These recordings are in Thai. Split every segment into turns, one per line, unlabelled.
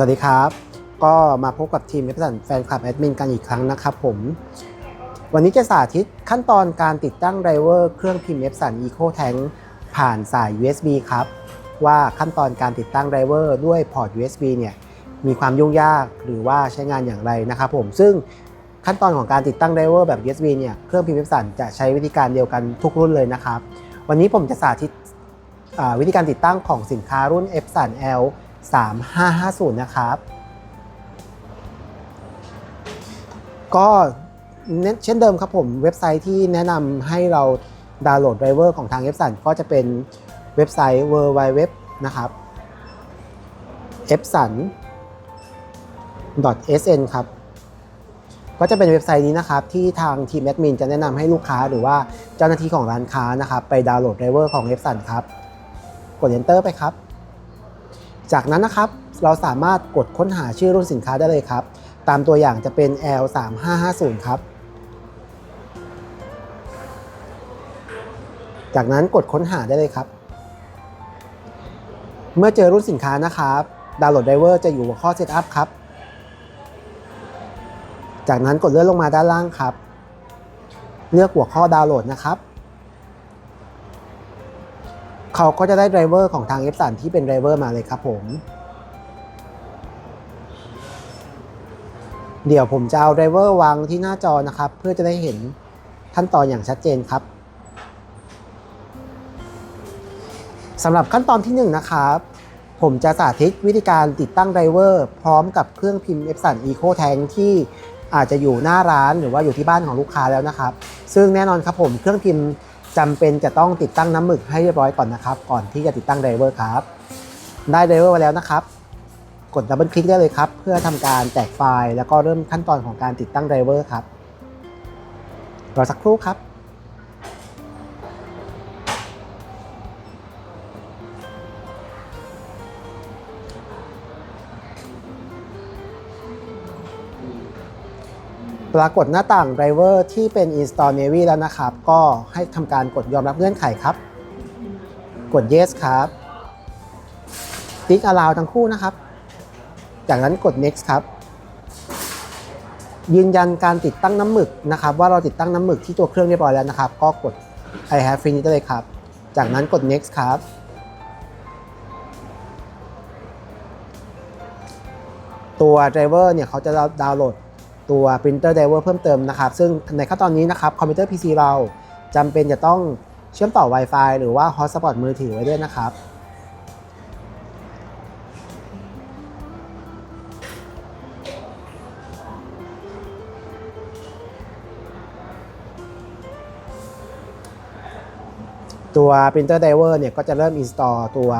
วัสดีครับ ก็มาพบกับทีมเว็บสันแฟนคลับแอดมินกันอีกครั้งนะครับผม วันนี้จะสาธิตขั้นตอนการติดตั้งไดรเวอร์เครื่องพิมพ์เว็บสัน Eco Tank ผ่านสาย USB ครับ ว่าขั้นตอนการติดตั้งไดรเวอร์ด้วยพอร์ต USB เนี่ยมีความยุ่งยากหรือว่าใช้งานอย่างไรนะครับผมซึ่งขั้นตอนของการติดตั้งไดรเวอร์แบบ USB เนี่ยเครื่องพิมพ์เว็บสันจะใช้วิธีการเดียวกันทุกรุ่นเลยนะครับ วันนี้ผมจะสาธิตวิธีการติดตั้งของสินค้ารุ่น f s a n L 3550 นะครับ ก็เช่นเดิมครับผมเว็บไซต์ที่แนะนำให้เราดาวน์โหลดไดรเวอร์ของทาง f s a n ก็จะเป็นเว็บไซต์ w w w นะครับ f s a n sn ครับ ก็จะเป็นเว็บไซต์นี้นะครับ ที่ทางทีมแอดมินจะแนะนำให้ลูกค้าหรือว่าเจ้าหน้าที่ของร้านค้านะครับ ไปดาวน์โหลดไดรเวอร์ของ f s a n ครับ กด Enter ไปครับ จากนั้นนะครับเราสามารถกดค้นหาชื่อรุ่นสินค้าได้เลยครับ ตามตัวอย่างจะเป็น L 3 5 5 0 ครับ จากนั้นกดค้นหาได้เลยครับ เมื่อเจอรุ่นสินค้านะครับดาวน์โหลดไดเวอร์จะอยู่หัวข้อ Setup ครับ จากนั้นกดเลื่อนลงมาด้านล่างครับ เลือกหัวข้อดาวน์โหลดนะครับ เขาก็จะได้ไดรเวอร์ของทาง f 3 ที่เป็นไดรเวอร์มาเลยครับผม เดี๋ยวผมจะเอาไดรเวอร์วางที่หน้าจอนะครับ เพื่อจะได้เห็นขั้นตอนอย่างชัดเจนครับสำหรับขั้นตอนที่ 1 นะครับ ผมจะสาธิตวิธีการติดตั้งไดรเวอร์พร้อมกับเครื่องพิมพ์ Epson Eco Tank ที่อาจจะอยู่หน้าร้านหรือว่าอยู่ที่บ้านของลูกค้าแล้วนะครับ ซึ่งแน่นอนครับผมเครื่องพิมพ์ จำเป็นจะต้องติดตั้งน้ำหมึกให้เรียบร้อยก่อนนะครับ ก่อนที่จะติดตั้งไดรเวอร์ครับ ได้ไดรเวอร์มาแล้วนะครับ กดดับเบิลคลิกได้เลยครับ เพื่อทำการแตกไฟล์ แล้วก็เริ่มขั้นตอนของการติดตั้งไดรเวอร์ครับรอสักครู่ครับ ปรากฏหน้าต่างไดรเวอร์ที่เป็น install navy แล้วนะครับ ก็ให้ทำการกดยอมรับเงื่อนไขครับ กด yes ครับติ๊ก allow ทั้งคู่นะครับ จากนั้นกด next ครับ ยืนยันการติดตั้งน้ำหมึกนะครับ ว่าเราติดตั้งน้ำหมึกที่ตัวเครื่องเรียบร้อยแล้วนะครับ ก็กด I have finished เลยครับ จากนั้นกด next ครับ ตัว driver เนี่ยเขาจะดาวน์โหลด ตัว printer driver เพิ่มเติมนะครับ ซึ่งในขั้นตอนนี้นะครับคอมพิวเตอร์ PC เราจำเป็นจะต้องเชื่อมต่อ Wi-Fi หรือว่า hotspot มือถือไว้ด้วยนะครับตัว printer driver เนี่ยก็จะเริ่ม install ตัว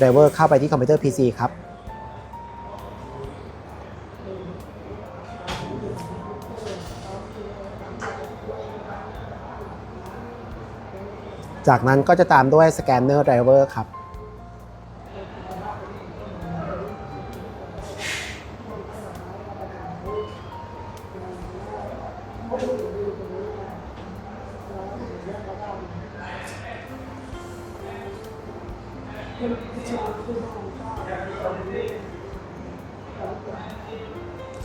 driver เข้าไปที่คอมพิวเตอร์ PC ครับ จากนั้นก็จะตามด้วย scanner driver ครับ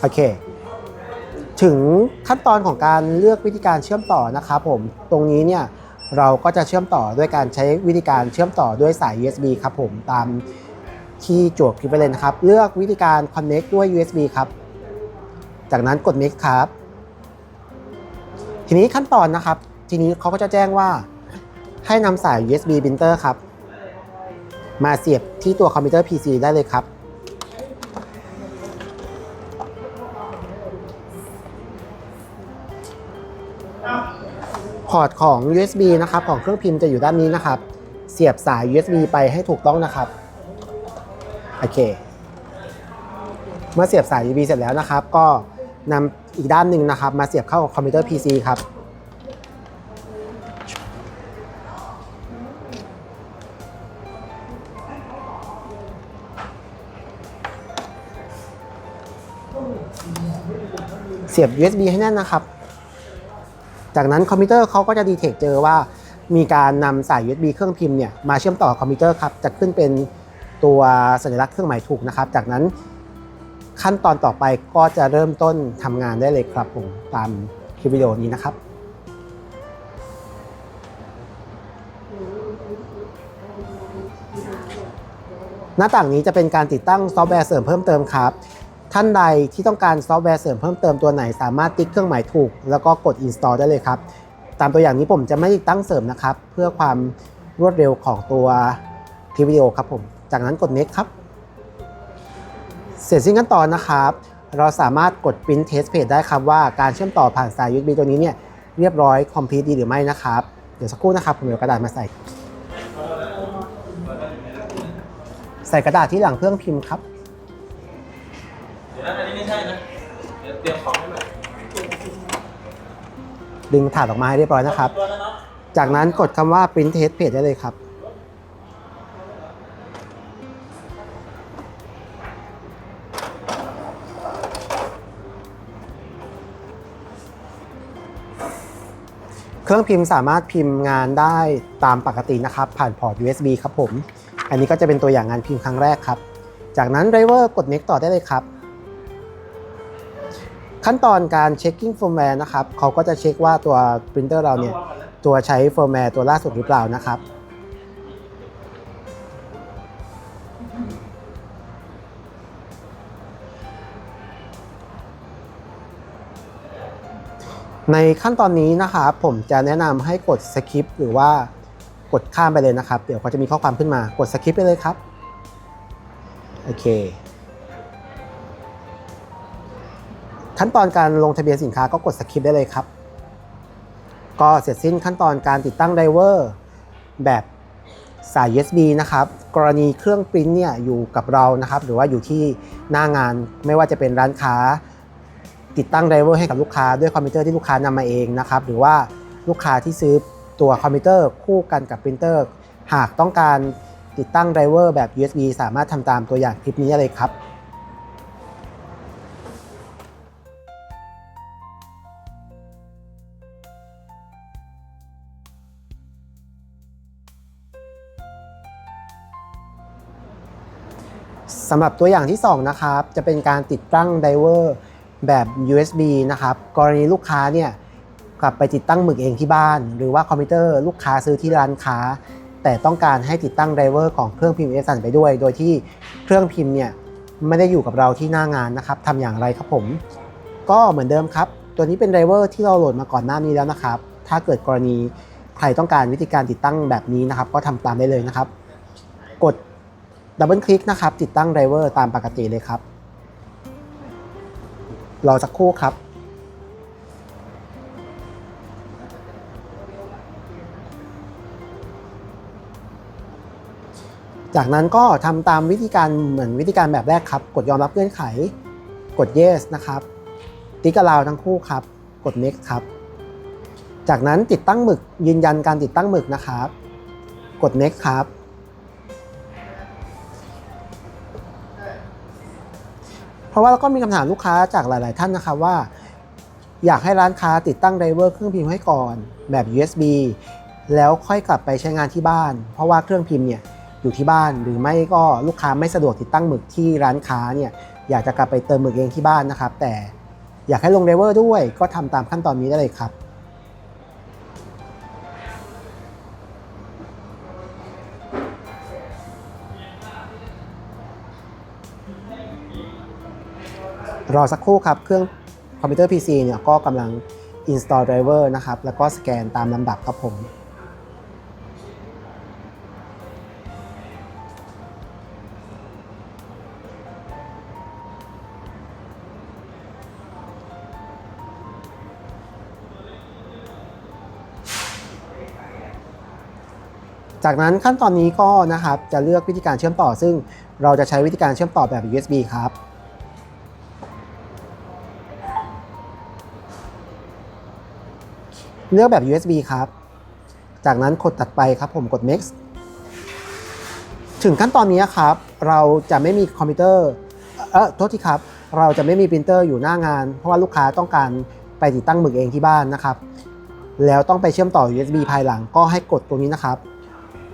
โอเค ถึงขั้นตอนของการเลือกวิธีการเชื่อมต่อนะครับผม ตรงนี้เนี่ย เราก็จะเชื่อมต่อด้วยการใช้วิธีการเชื่อมต่อด้วยสาย USB ครับผมตามที่จทย์คลิปไปเลยนะครับ เลือกวิธีการ connect ด้วย USB ครับ จากนั้นกด next ครับ ทีนี้ขั้นตอนนะครับ ทีนี้เขาก็จะแจ้งว่า ให้นำสาย USB printer ครับ มาเสียบที่ตัวคอมพิวเตอร์ PC ได้เลยครับ พอร์ตของ USB นะครับของเครื่องพิมพ์จะอยู่ด้านนี้นะครับ เสียบสาย USB ไปให้ถูกต้องนะครับ โอเค เมื่อเสียบสาย USB เสร็จแล้วนะครับ ก็นำอีกด้านหนึ่งนะครับ มาเสียบเข้าคอมพิวเตอร์ PC ครับเสียบ USB ให้แน่นนะครับ จากนั้นคอมพิวเตอร์เขาก็จะดีเทคเจอว่า มีการนำสาย USB เครื่องพิมพ์เนี่ยมาเชื่อมต่อคอมพิวเตอร์ครับจะขึ้นเป็นตัวสัญลักษณ์เครื่องหมายถูกนะครับ จากนั้นขั้นตอนต่อไปก็จะเริ่มต้นทำงานได้เลยครับผมตามคลิปวิดีโอนี้นะครับหน้าต่างนี้จะเป็นการติดตั้งซอฟต์แวร์เสริมเพิ่มเติมครับ ท่านใดที่ต้องการซอฟต์แวร์เสริมเพิ่มเติมตัวไหนสามารถติ๊กเครื่องหมายถูก แล้วก็กด install ได้เลยครับ ตามตัวอย่างนี้ผมจะไม่ติดตั้งเสริมนะครับ เพื่อความรวดเร็วของตัวคลิปวิดีโอครับผม จากนั้นกด next ครับ เสร็จสิ้นขั้นตอนนะครับ เราสามารถกด print test page ได้ครับว่าการเชื่อมต่อผ่านสาย USB ตัวนี้เนี่ยเรียบร้อย complete ดีหรือไม่นะครับ เดี๋ยวสักครู่นะครับ ผมเดี๋ยวกระดาษมาใส่ ใส่กระดาษที่หลังเครื่องพิมพ์ครับ
ดึง
ถาดออกมาให้เรียบร้อยนะครับ จากนั้นกดคำว่า print test page ได้เลยครับ เครื่องพิมพ์สามารถพิมพ์งานได้ตามปกตินะครับ ผ่านพอร์ต USB ครับผม อันนี้ก็จะเป็นตัวอย่างงานพิมพ์ครั้งแรกครับ จากนั้น driver กด next ต่อได้เลยครับ ขั้นตอนการ checking firmware นะครับเขาก็จะเช็คว่าตัว printer เราเนี่ยตัวใช้เฟิร์มแวร์ตัวล่าสุดหรือเปล่านะครับในขั้นตอนนี้นะครับผมจะแนะนำให้กดสคิปหรือว่ากดข้ามไปเลยนะครับ เดี๋ยวเขาจะมีข้อความขึ้นมากดสคิปไปเลยครับ โอเค ขั้นตอนการลงทะเบียนสินค้าก็กดสคริปได้เลยครับ ก็เสร็จสิ้นขั้นตอนการติดตั้งไดเวอร์แบบสาย USB นะครับ กรณีเครื่องปริ้นเนี่ยอยู่กับเรานะครับ หรือว่าอยู่ที่หน้างานไม่ว่าจะเป็นร้านค้า ติดตั้งไดเวอร์ให้กับลูกค้าด้วยคอมพิวเตอร์ที่ลูกค้านำมาเองนะครับ หรือว่าลูกค้าที่ซื้อตัวคอมพิวเตอร์คู่กันกับปรินเตอร์ หากต้องการติดตั้งไดเวอร์แบบ USB สามารถทำตามตัวอย่างคลิปนี้ได้เลยครับ สำหรับตัวอย่างที่ 2 นะครับ จะเป็นการติดตั้งไดเวอร์แบบ USB นะครับ กรณีลูกค้าเนี่ยกลับไปติดตั้งหมึกเองที่บ้าน หรือว่าคอมพิวเตอร์ลูกค้าซื้อที่ร้านค้า แต่ต้องการให้ติดตั้งไดเวอร์ของเครื่องพิมพ์เอสันไปด้วย โดยที่เครื่องพิมพ์เนี่ยไม่ได้อยู่กับเราที่หน้างานนะครับทำอย่างไรครับผม ก็เหมือนเดิมครับ ตัวนี้เป็นไดเวอร์ที่เราโหลดมาก่อนหน้านี้แล้วนะครับ ถ้าเกิดกรณีใครต้องการวิธีการติดตั้งแบบนี้นะครับ ก็ทำตามได้เลยนะครับ กด ดับเบิลคลิกนะครับติดตั้งไดรเวอร์ตามปกติเลยครับ รอสักครู่ครับ จากนั้นก็ทำตามวิธีการเหมือนวิธีการแบบแรกครับ กดยอมรับเงื่อนไข กด yes นะครับ ติ๊ก allow ทั้งคู่ครับ กด next ครับ จากนั้นติดตั้งหมึกยืนยันการติดตั้งหมึกนะครับ กด next ครับ ราะว่าเราก็มีคำถามลูกค้าจากหลาย ๆ ท่านนะครับว่า อยากให้ร้านค้าติดตั้งไดเวอร์เครื่องพิมพ์ให้ก่อนแบบ USB แล้วค่อยกลับไปใช้งานที่บ้าน เพราะว่าเครื่องพิมพ์เนี่ยอยู่ที่บ้านหรือไม่ก็ลูกค้าไม่สะดวกติดตั้งหมึกที่ร้านค้าเนี่ยอยากจะกลับไปเติมหมึกเองที่บ้านนะครับ แต่อยากให้ลงไดเวอร์ด้วยก็ทำตามขั้นตอนนี้ได้เลยครับ รอสักครู่ครับ เครื่องคอมพิวเตอร์ PC เนี่ยก็กำลัง install driver นะครับ แล้วก็สแกนตามลำดับครับผมจากนั้นขั้นตอนนี้ก็นะครับจะเลือกวิธีการเชื่อมต่อ ซึ่งเราจะใช้วิธีการเชื่อมต่อแบบ USB ครับ เลือกแบบ USB ครับ จากนั้นกดตัดไปครับผมกด next ถึงขั้นตอนนี้ครับ เราจะไม่มีคอมพิวเตอร์เออโทษทีครับ เราจะไม่มีปรินเตอร์อยู่หน้างาน เพราะว่าลูกค้าต้องการไปติดตั้งหมึกเองที่บ้านนะครับ แล้วต้องไปเชื่อมต่อ USB ภายหลังก็ให้กดตรงนี้นะครับ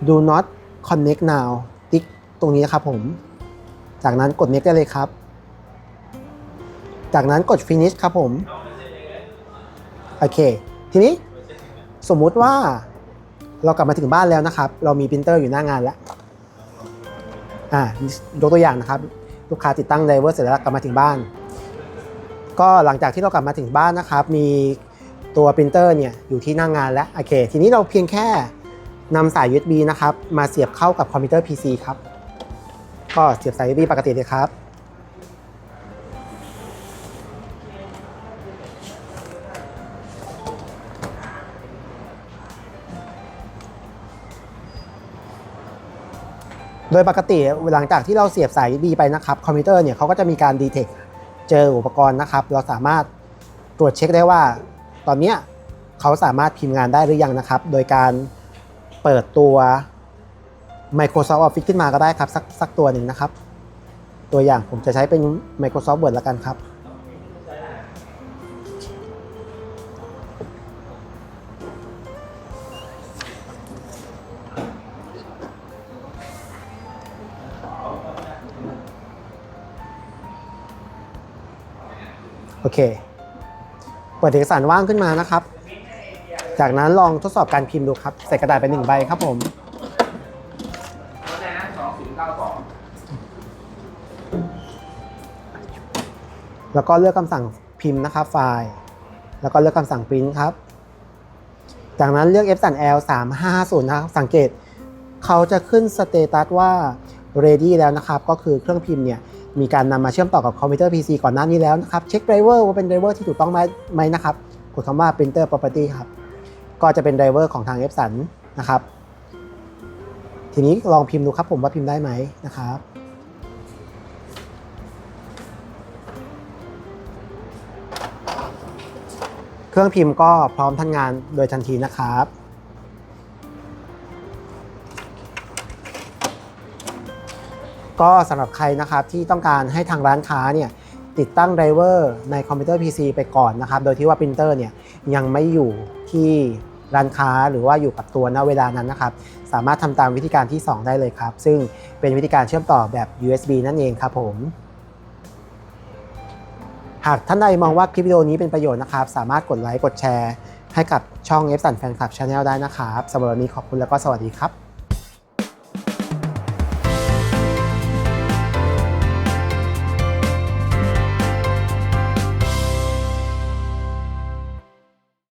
do not connect now ติ๊กตรงนี้นะครับผม จากนั้นกด next ได้เลยครับ จากนั้นกด finish ครับผม โอเค ทีนี้สมมุติว่าเรากลับมาถึงบ้านแล้วนะครับ เรามีปรินเตอร์อยู่หน้างานแล้วอ่ายกตัวอย่างนะครับ ลูกค้าติดตั้งไดเวอร์เสร็จแล้วกลับมาถึงบ้าน ก็หลังจากที่เรากลับมาถึงบ้านนะครับ มีตัวปรินเตอร์เนี่ยอยู่ที่หน้างงานแล้วโอเค ทีนี้เราเพียงแค่นำสาย USB นะครับ มาเสียบเข้ากับคอมพิวเตอร์ PC ครับ ก็เสียบสาย USB ปกติเลยครับ โดยปกติหลังจากที่เราเสียบสาย USB ไปนะครับคอมพิวเตอร์เนี่ยเขาก็จะมีการดีเทคเจออุปกรณ์นะครับ เราสามารถตรวจเช็คได้ว่า ตอนนี้เขาสามารถพิมพ์งานได้หรือยังนะครับ โดยการเปิดตัว Microsoft Office ขึ้นมาก็ได้ครับ สักสักตัวหนึ่งนะครับ ตัวอย่างผมจะใช้เป็น Microsoft Word แล้วกันครับ โอเค เปิดเอกสารว่างขึ้นมานะครับ จากนั้นลองทดสอบการพิมพ์ดูครับใส่กระดาษไปหนึ่งใบครับผมแล้วก็เลือกคำสั่งพิมพ์นะครับไฟล์ แล้วก็เลือกคำสั่ง print ครับ จากนั้นเลือก f 3 l 3 5 0นะครับ สังเกต เขาจะขึ้นสเตตัสว่า ready แล้วนะครับ ก็คือเครื่องพิมพ์เนี่ย มีการนำมาเชื่อมต่อกับคอมพิวเตอร์ PC ก่อนหน้านี้แล้วนะครับเช็คไดรเวอร์ว่าเป็นไดรเวอร์ที่ถูกต้องไหมไหมนะครับกดคำว่า printer property ครับก็จะเป็นไดรเวอร์ของทาง Epson นะครับทีนี้ลองพิมพ์ดูครับผมว่าพิมพ์ได้ไหมนะครับเครื่องพิมพ์ก็พร้อมทำงานโดยทันทีนะครับ ก็สำหรับใครนะครับที่ต้องการให้ทางร้านค้าเนี่ยติดตั้งไดรเวอร์ในคอมพิวเตอร์ PC ไปก่อนนะครับ โดยที่ว่าปรินเตอร์เนี่ยยังไม่อยู่ที่ร้านค้าหรือว่าอยู่กับตัวณเวลานั้นนะครับ สามารถทำตามวิธีการที่ 2 ได้เลยครับ ซึ่งเป็นวิธีการเชื่อมต่อแบบ USB นั่นเองครับผม หากท่านใดมองว่าคลิปวิดีโอนี้เป็นประโยชน์นะครับ สามารถกดไลค์กดแชร์ให้กับช่อง f อ n Fan Club Channel ได้นะครับสำหรับวันนี้ขอบคุณแล้วก็สวัสดีครับ